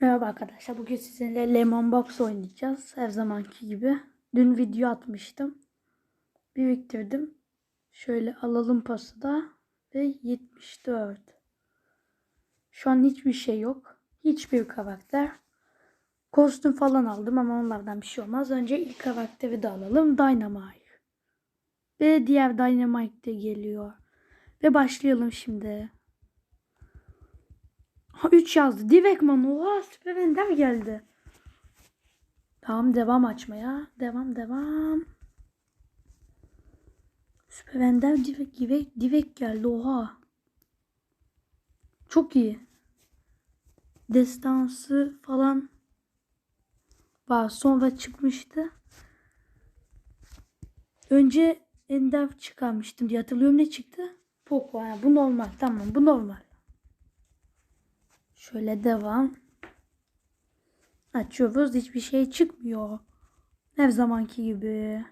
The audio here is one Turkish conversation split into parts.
Merhaba arkadaşlar. Bugün sizinle Lemon Box oynayacağız. Her zamanki gibi. Dün video atmıştım. Biriktirdim. Şöyle alalım pası da. Ve 74. Şu an hiçbir şey yok. Hiçbir karakter. Kostüm falan aldım ama onlardan bir şey olmaz. Önce ilk karakteri de alalım. Dynamite. Ve diğer Dynamite de geliyor. Ve başlayalım şimdi. Ha 3 yazdı. Direktman oha süper ender geldi. Tamam devam açmaya. Devam devam. Süper ender direkt, direkt, direkt geldi oha. Çok iyi. Destansı falan var. Sonra çıkmıştı. Önce ender çıkarmıştım diye hatırlıyorum. Ne çıktı? Poco. Ha, bu normal. Tamam bu normal. Şöyle devam. Açıyoruz. Hiçbir şey çıkmıyor. Her zamanki gibi.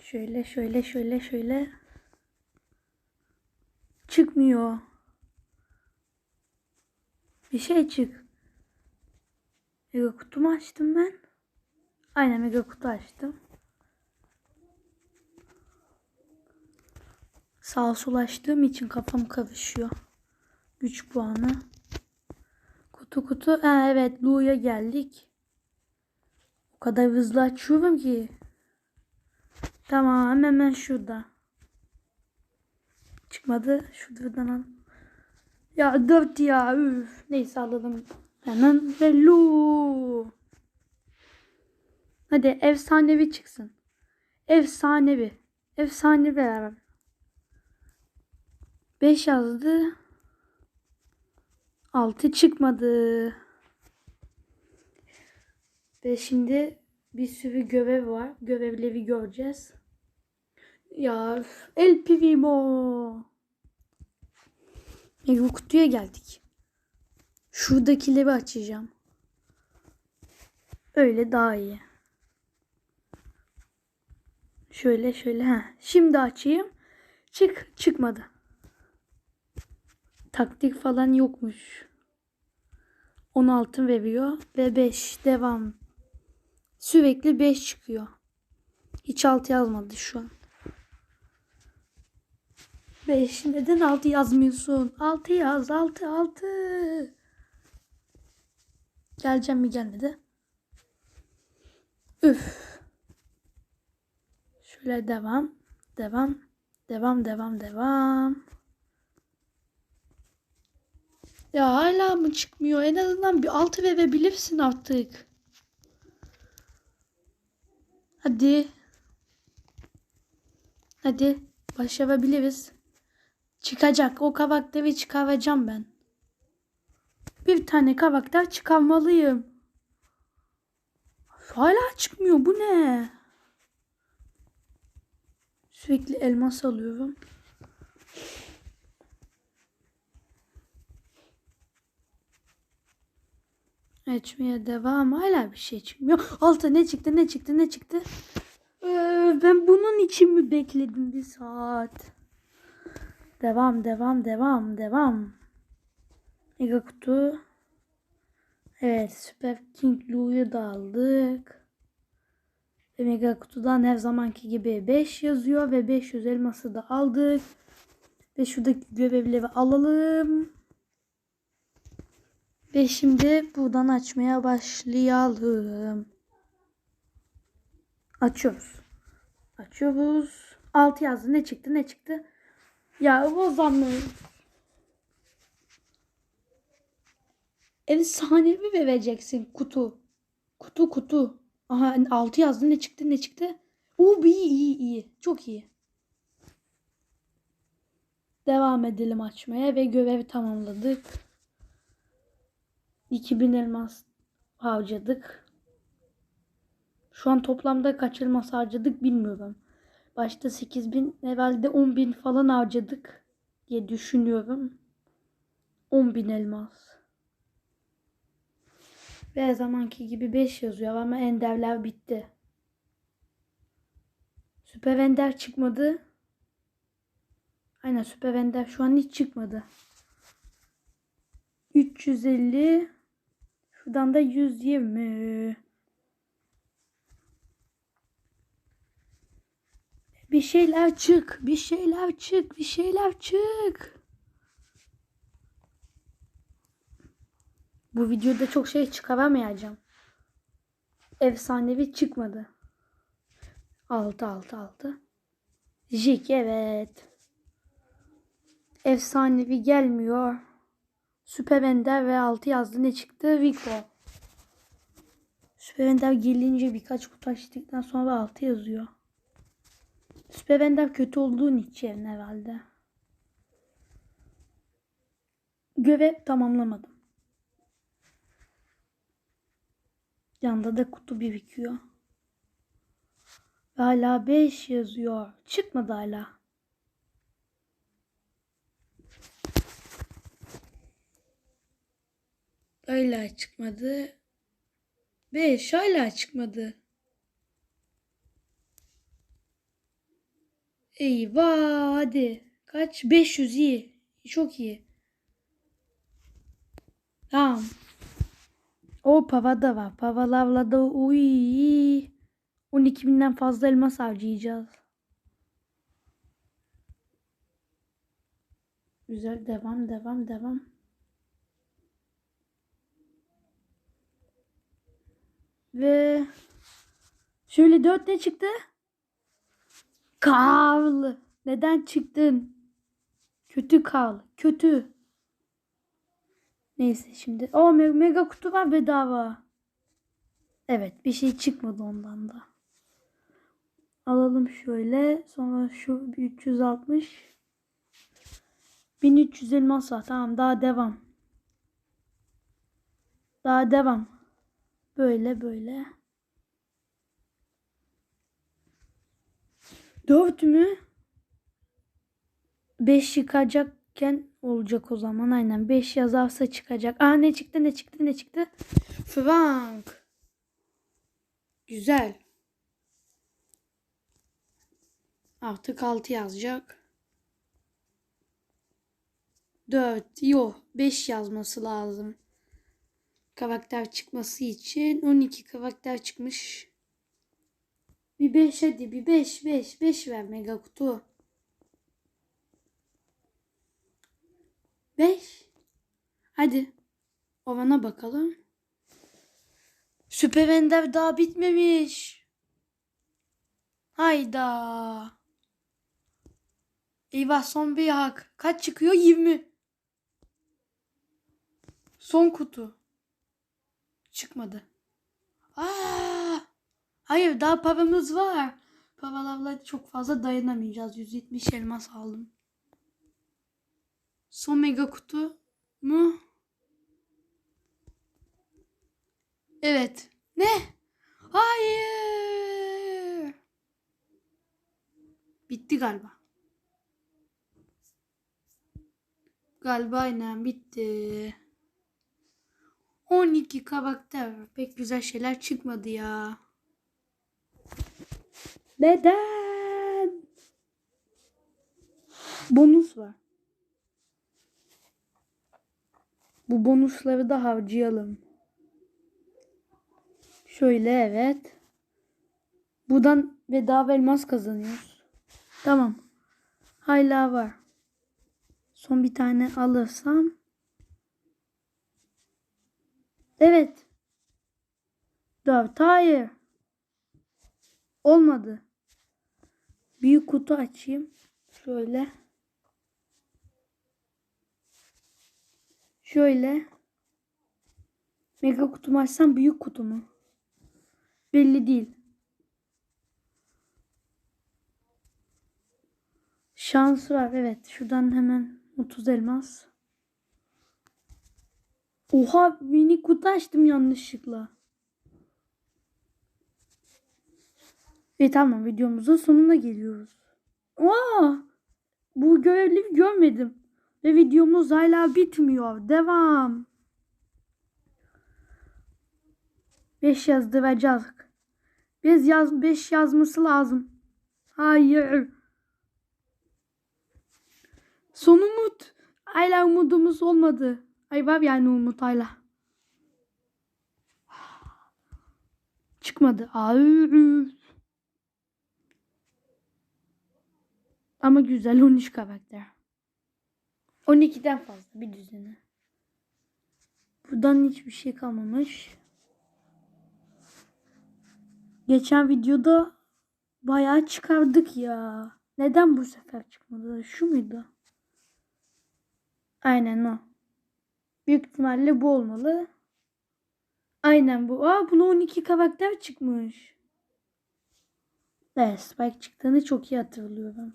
Şöyle şöyle şöyle şöyle. Çıkmıyor. Bir şey çık. Mega kutu mu açtım ben? Aynen mega kutu açtım. Sağa sola açtığım için kafam karışıyor. Güç puanı. Kutu kutu. Ha, evet Lu'ya geldik. O kadar hızlı açıyorum ki. Tamam hemen şurada. Çıkmadı. Şuradan al. Ya dört ya üf. Neyse alalım. Hemen ve Lu. Hadi efsanevi çıksın. Efsanevi. Efsanevi abi. 5 yazdı. 6 çıkmadı. Ve şimdi bir sürü görev var. Görevleri göreceğiz. Ya El Primo. Mega kutuya geldik. Şuradakileri açacağım. Öyle daha iyi. Şöyle şöyle. ha. Şimdi açayım. Çık çıkmadı taktik falan yokmuş. 10 altın veriyor ve 5 devam. Sürekli 5 çıkıyor. Hiç 6 yazmadı şu an. 5 neden 6 yazmıyorsun? 6 yaz 6 6. Geleceğim mi gelmedi? Üf. Şöyle devam. Devam. Devam devam devam. Ya hala mı çıkmıyor? En azından bir altı verebilirsin artık. Hadi. Hadi. Başarabiliriz. Çıkacak. O karakteri çıkaracağım ben. Bir tane karakter çıkarmalıyım. Hala çıkmıyor. Bu ne? Sürekli elmas alıyorum. Açmaya devam. Hala bir şey çıkmıyor. Alta ne çıktı ne çıktı ne çıktı. Ee, ben bunun için mi bekledim bir saat? Devam devam devam devam. Mega kutu. Evet Süper King Lou'yu da aldık. Ve Mega kutudan her zamanki gibi 5 yazıyor ve 500 elması da aldık. Ve şuradaki görevleri alalım. Ve şimdi buradan açmaya başlayalım. Açıyoruz. Açıyoruz. 6 yazdı. Ne çıktı? Ne çıktı? Ya zaman Efsanevi vereceksin kutu. Kutu kutu. Aha 6 yazdı. Ne çıktı? Ne çıktı? Oo iyi iyi iyi. Çok iyi. Devam edelim açmaya ve görevi tamamladık. 2000 elmas harcadık. Şu an toplamda kaç elmas harcadık bilmiyorum. Başta 8000 herhalde 10.000 falan harcadık diye düşünüyorum. 10.000 elmas. Ve her zamanki gibi 5 yazıyor ama enderler bitti. Süper ender çıkmadı. Aynen süper ender şu an hiç çıkmadı. 350. Şuradan da 120. Bir şeyler çık. Bir şeyler çık. Bir şeyler çık. Bu videoda çok şey çıkaramayacağım. Efsanevi çıkmadı. 6 6 6. Jik evet. Efsanevi gelmiyor. Süper Ender ve 6 yazdı. Ne çıktı? Vico. Süper Ender gelince birkaç kutu açtıktan sonra 6 yazıyor. Süper Ender kötü olduğun için herhalde. Görev tamamlamadım. Yanda da kutu birikiyor. Hala 5 yazıyor. Çıkmadı hala. Hala çıkmadı. 5 hala çıkmadı. Eyvah hadi. Kaç? 500 iyi. Çok iyi. Tamam. O pava da var. Pavalarla da uy. 12 binden fazla elmas harcayacağız. Güzel devam devam devam. Ve şöyle 4 ne çıktı? Karl. Neden çıktın? Kötü Karl. Kötü. Neyse şimdi. O me- mega kutu var bedava. Evet bir şey çıkmadı ondan da. Alalım şöyle. Sonra şu bir 360. 1300 elmas var. Tamam daha devam. Daha devam. Böyle böyle. 4 mü? 5 çıkacakken olacak o zaman. Aynen 5 yazarsa çıkacak. Aa ne çıktı ne çıktı ne çıktı? Frank. Güzel. Artık 6 yazacak. 4 yok 5 yazması lazım. Karakter çıkması için 12 karakter çıkmış. Bir 5 hadi bir 5 5 5 ver mega kutu. 5 Hadi. Ovana bakalım. Süper Ender daha bitmemiş. Hayda. Eyvah son bir hak. Kaç çıkıyor? 20. Son kutu. Çıkmadı. Aa! Hayır daha paramız var. Paralarla çok fazla dayanamayacağız. 170 elmas aldım. Son mega kutu mu? Evet. Ne? Hayır. Bitti galiba. Galiba aynen bitti. 12 karakter. Pek güzel şeyler çıkmadı ya. Neden? Bonus var. Bu bonusları da harcayalım. Şöyle evet. Buradan bedava elmas kazanıyoruz. Tamam. Hala var. Son bir tane alırsam. Evet. Dört. Hayır. Olmadı. Büyük kutu açayım. Şöyle. Şöyle. Mega kutumu açsam büyük kutu mu? Belli değil. Şans var evet. Şuradan hemen 30 elmas. Oha mini kutu açtım yanlışlıkla. Ve tamam videomuzun sonuna geliyoruz. Aa, bu görevli görmedim. Ve videomuz hala bitmiyor. Devam. 5 yazdıracak. Biz yaz 5 yazması lazım. Hayır. Son umut. Hala umudumuz olmadı. Ay var yani Umut Ayla. Çıkmadı. Ay. Ama güzel 13 karakter. 12'den fazla bir düzene. Buradan hiçbir şey kalmamış. Geçen videoda bayağı çıkardık ya. Neden bu sefer çıkmadı? Şu muydu? Aynen o. Büyük ihtimalle bu olmalı. Aynen bu. Aa buna 12 karakter çıkmış. Evet Spike çıktığını çok iyi hatırlıyorum.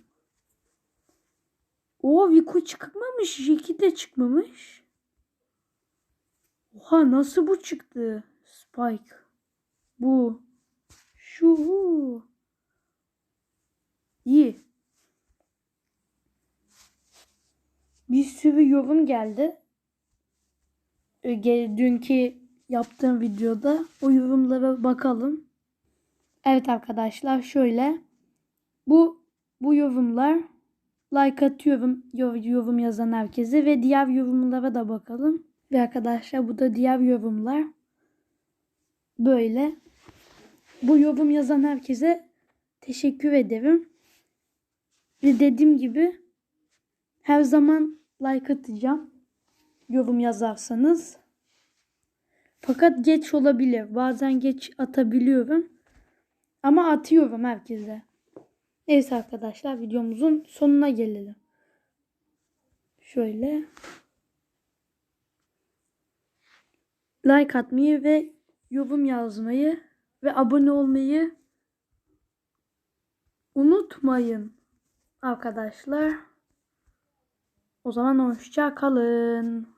O Vico çıkmamış. Jackie de çıkmamış. Oha nasıl bu çıktı? Spike. Bu. Şu. İyi. Bir sürü yorum geldi. Ge- Dünkü yaptığım videoda o yorumlara bakalım. Evet arkadaşlar şöyle. Bu bu yorumlar like atıyorum yor- yorum yazan herkese ve diğer yorumlara da bakalım. Ve arkadaşlar bu da diğer yorumlar. Böyle. Bu yorum yazan herkese teşekkür ederim. Ve dediğim gibi her zaman like atacağım. Yorum yazarsanız. Fakat geç olabilir. Bazen geç atabiliyorum. Ama atıyorum herkese. Neyse arkadaşlar videomuzun sonuna gelelim. Şöyle. Like atmayı ve yorum yazmayı ve abone olmayı unutmayın arkadaşlar. O zaman hoşça kalın.